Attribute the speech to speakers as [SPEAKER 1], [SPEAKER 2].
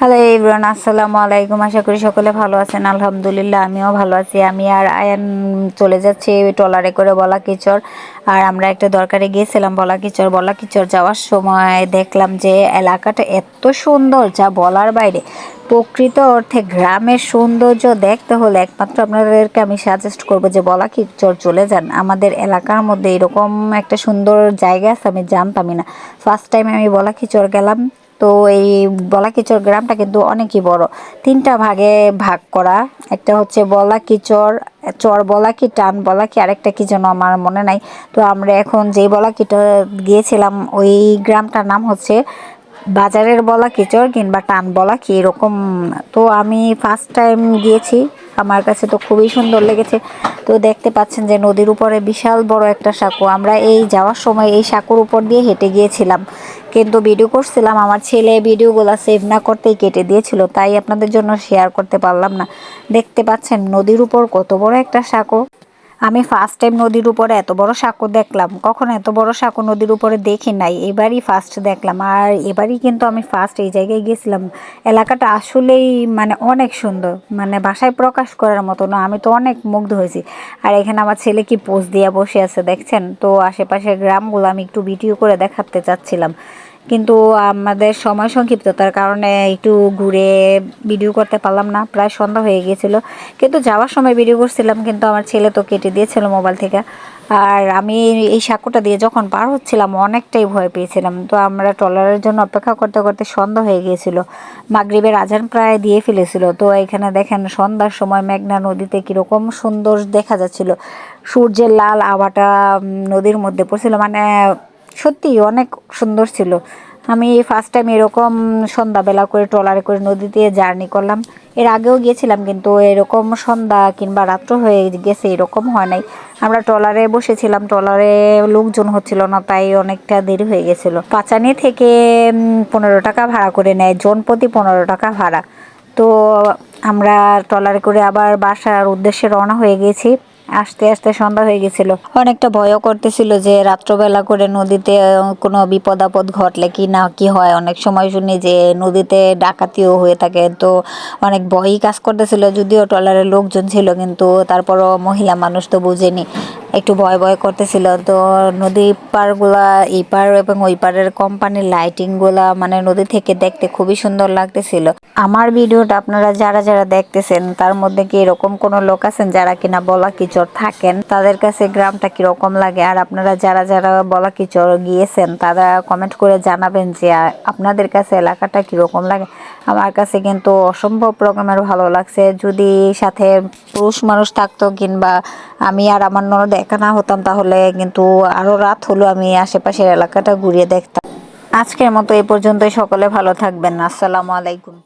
[SPEAKER 1] Hello Ibran আসসালামু আলাইকুম। আশা করি সকলে ভালো আছেন। আলহামদুলিল্লাহ, আমিও ভালো আছি। আমি আর আয়ান চলে যাচ্ছি ট্রলারে করে বলা কিচর। আর আমরা একটা দরকারে গিয়েছিলাম বলা কিচর। বলা কিচর যাওয়ার সময় দেখলাম যে এলাকাটা এত সুন্দর যা বলার বাইরে। প্রকৃত অর্থে গ্রামের সৌন্দর্য দেখতে হলে একমাত্র আপনাদেরকে আমি সাজেস্ট করব যে বলা কিচর চলে যান। আমাদের এলাকার মধ্যে এরকম একটা সুন্দর জায়গা আছে, আমি জানতামই না। ফার্স্ট টাইম আমি বলা কিচর গেলাম। তো এই বলাকিচর গ্রামটা কিন্তু অনেকই বড়। তিনটা ভাগে ভাগ করা। একটা হচ্ছে বলাকিচর, চর বলা কি টান বলা কি আরেকটা কি যেন আমার মনে নাই। তো আমরা এখন যেই বলাকিটা গিয়েছিলাম, ওই গ্রামটার নাম হচ্ছে বাজারের বলা কিচর কিংবা টান বলা কি এরকম। তো আমি ফার্স্ট টাইম গিয়েছি। আমার কাছে তো খুবই সুন্দর লেগেছে। তো দেখতে পাচ্ছেন যে নদীর উপরে বিশাল বড় একটা সাঁকো। আমরা এই যাওয়ার সময় এই সাঁকোর উপর দিয়ে হেঁটে গিয়েছিলাম। কিন্তু ভিডিও করছিলাম, আমার ছেলে ভিডিওগুলো সেভ না করতেই কেটে দিয়েছিল, তাই আপনাদের জন্য শেয়ার করতে পারলাম না। দেখতে পাচ্ছেন নদীর উপর কত বড় একটা সাঁকো। আমি ফার্স্ট টাইম নদীর উপরে এত বড় সাঁকো দেখলাম। কখনো এত বড় সাঁকো নদীর উপরে দেখি নাই। এবারই ফার্স্ট দেখলাম। আর এবারই কিন্তু আমি ফার্স্ট এই জায়গায় গেছিলাম। এলাকাটা আসলেই মানে অনেক সুন্দর। মানে বাসায় প্রকাশ করার মতো না, আমি তো অনেক মুগ্ধ হয়েছি। আর এখানে আমার ছেলে কি পোজ দিয়ে বসে আছে দেখছেন? তো আশেপাশের গ্রামগুলো আমি একটু ভিডিও করে দেখাতে চাচ্ছিলাম। কিন্তু আমাদের সময় সংক্ষিপ্ততার কারণে একটু ঘুরে ভিডিও করতে পারলাম না, প্রায় সন্ধ্যা হয়ে গিয়েছিল। কিন্তু যাওয়ার সময় ভিডিও করছিলাম, কিন্তু আমার ছেলে তো কেটে দিয়েছিল মোবাইল থেকে। আর আমি এই সাঁকোটা দিয়ে যখন পার হচ্ছিলাম, অনেকটাই ভয় পেয়েছিলাম। তো আমরা ট্রলারের জন্য অপেক্ষা করতে করতে সন্ধ্যা হয়ে গিয়েছিল। মাগরীবের আজান প্রায় দিয়ে ফেলেছিল। তো এখানে দেখেন, সন্ধ্যার সময় মেঘনা নদীতে কীরকম সুন্দর দেখা যাচ্ছিল। সূর্যের লাল আবাটা নদীর মধ্যে পড়ছিল। মানে সত্যি অনেক সুন্দর ছিল। আমি ফার্স্ট টাইম এরকম সন্ধ্যাবেলা করে ট্রলারে করে নদীতে জার্নি করলাম। এর আগেও গিয়েছিলাম কিন্তু এরকম সন্ধ্যা কিংবা রাত্র হয়ে গেছে এরকম হয় নাই। আমরা ট্রলারে বসেছিলাম, ট্রলারে লোকজন হচ্ছিল না, তাই অনেকটা দেরি হয়ে গেছিল। পাচানি থেকে পনেরো টাকা ভাড়া করে নেয়, জন প্রতি পনেরো টাকা ভাড়া। তো আমরা ট্রলারে করে আবার বাসার উদ্দেশ্যে রওনা হয়ে গেছি। আস্তে আস্তে সন্ধ্যা হয়ে গেছিল। অনেকটা ভয়ও করতেছিল যে রাত্রবেলা করে নদীতে কোনো বিপদ আপদ ঘটলে কি না কি হয়। অনেক সময় শুনি যে নদীতে ডাকাতিও হয়ে থাকে। তো অনেক ভয়ই কাজ করতেছিল, যদিও ট্রলারের লোকজন ছিল, কিন্তু তারপরও মহিলা মানুষ তো বুঝেনি। একটু ভয় ভয় করতেছিল। তো নদী পারগুলা এই পার এবং ওই পারের কোম্পানির লাইটিংগুলা মানে নদী থেকে দেখতে খুবই সুন্দর লাগতেছিল। আমার ভিডিওটা আপনারা যারা যারা দেখতেছেন, তার মধ্যে কি এরকম কোনো লোক আছেন যারা কিনা বলা কিচর থাকেন? তাদের কাছে গ্রামটা কীরকম লাগে? আর আপনারা যারা যারা বলা কিচর গিয়েছেন, তারা কমেন্ট করে জানাবেন যে আপনাদের কাছে এলাকাটা কীরকম লাগে? আমার কাছে কিন্তু অসম্ভব রকমের ভালো লাগছে। যদি সাথে পুরুষ মানুষ থাকতো কিংবা আমি আর আমার ননদ একা না হতাম তাহলে কিন্তু আরও রাত হলো আমি আশেপাশের এলাকাটা ঘুরিয়ে দেখতাম। আজকের মতো এই পর্যন্তই, সকলে ভালো থাকবেন। আসসালামু আলাইকুম।